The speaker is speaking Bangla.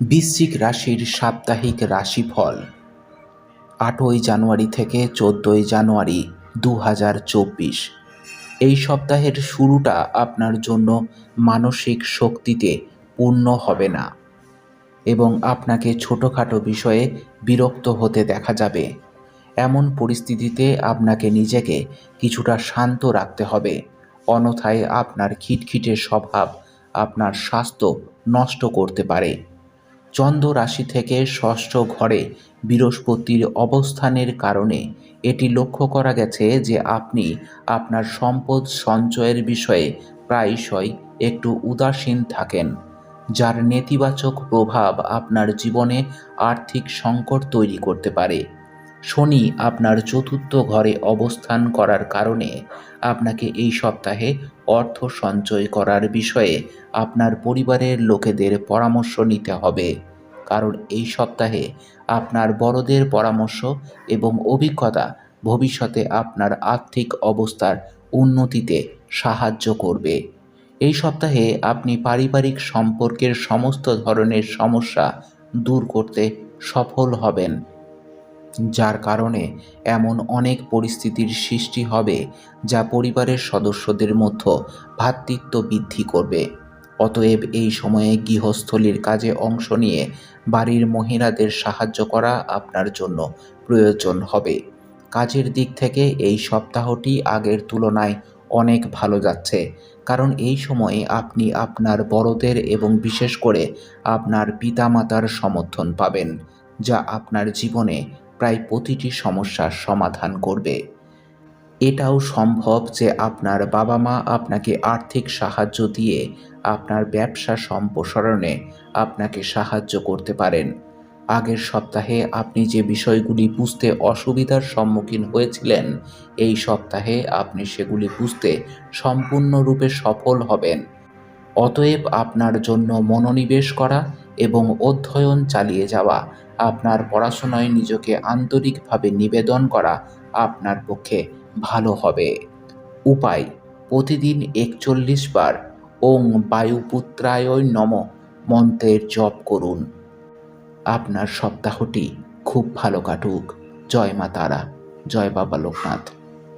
বৃশ্চিক রাশির সাপ্তাহিক রাশিফল। আটই জানুয়ারি থেকে চোদ্দোই জানুয়ারি দু হাজার চব্বিশ। এই সপ্তাহের শুরুটা আপনার জন্য মানসিক শক্তিতে পূর্ণ হবে না এবং আপনাকে ছোটোখাটো বিষয়ে বিরক্ত হতে দেখা যাবে। এমন পরিস্থিতিতে আপনাকে নিজেকে কিছুটা শান্ত রাখতে হবে। অন্যথায় আপনার খিটখিটে স্বভাব আপনার স্বাস্থ্য নষ্ট করতে পারে। চন্দ্র রাশি থেকে ষষ্ঠ ঘরে বৃহস্পতির অবস্থানের কারণে এটি লক্ষ্য করা গেছে যে আপনি আপনার সম্পদ সঞ্চয়ের বিষয়ে প্রায়শই একটু উদাসীন থাকেন, যার নেতিবাচক প্রভাব আপনার জীবনে আর্থিক সংকট তৈরি করতে পারে। শনি আপনার চতুর্থ ঘরে অবস্থান করার কারণে আপনাকে এই সপ্তাহে অর্থ সঞ্চয় করার বিষয়ে আপনার পরিবারের লোকেদের পরামর্শ নিতে হবে। কারণ এই সপ্তাহে আপনার বড়দের পরামর্শ এবং অভিজ্ঞতা ভবিষ্যতে আপনার আর্থিক অবস্থার উন্নতিতে সাহায্য করবে। এই সপ্তাহে আপনি পারিবারিক সম্পর্কের সমস্ত ধরনের সমস্যা দূর করতে সফল হবেন। যার কারণে এমন অনেক পরিস্থিতির সৃষ্টি হবে যা পরিবারের সদস্যদের মধ্যে ভ্রাতৃত্ব বৃদ্ধি করবে। অতএব এই সময়ে গৃহস্থলীর কাজে অংশ নিয়ে বাড়ির মহিলাদের সাহায্য করা আপনার জন্য প্রয়োজন হবে। কাজের দিক থেকে এই সপ্তাহটি আগের তুলনায় অনেক ভালো যাচ্ছে, কারণ এই সময়ে আপনি আপনার বড়দের এবং বিশেষ করে আপনার পিতামাতার সমর্থন পাবেন, যা আপনার জীবনে প্রায় প্রতিটি সমস্যার সমাধান করবে। এটাও সম্ভব যে আপনার বাবা মা আপনাকে আর্থিক সাহায্য দিয়ে আপনার ব্যবসা সম্প্রসারণে আপনাকে সাহায্য করতে পারেন। আগের সপ্তাহে আপনি যে বিষয়গুলি বুঝতে অসুবিধার সম্মুখীন হয়েছিলেন, এই সপ্তাহে আপনি সেগুলি বুঝতে সম্পূর্ণরূপে সফল হবেন। অতএব আপনার জন্য মনোনিবেশ করা এবং অধ্যয়ন চালিয়ে যাওয়া আপনার পড়াশোনায় নিজেকে আন্তরিকভাবে নিবেদন করা আপনার পক্ষে ভালো হবে। উপায়, প্রতিদিন একচল্লিশ বার ওং বায়ুপুত্রায় নম মন্ত্রের জপ করুন। আপনার সপ্তাহটি খুব ভালো কাটুক। জয় মা তারা, জয় বাবা লোকনাথ।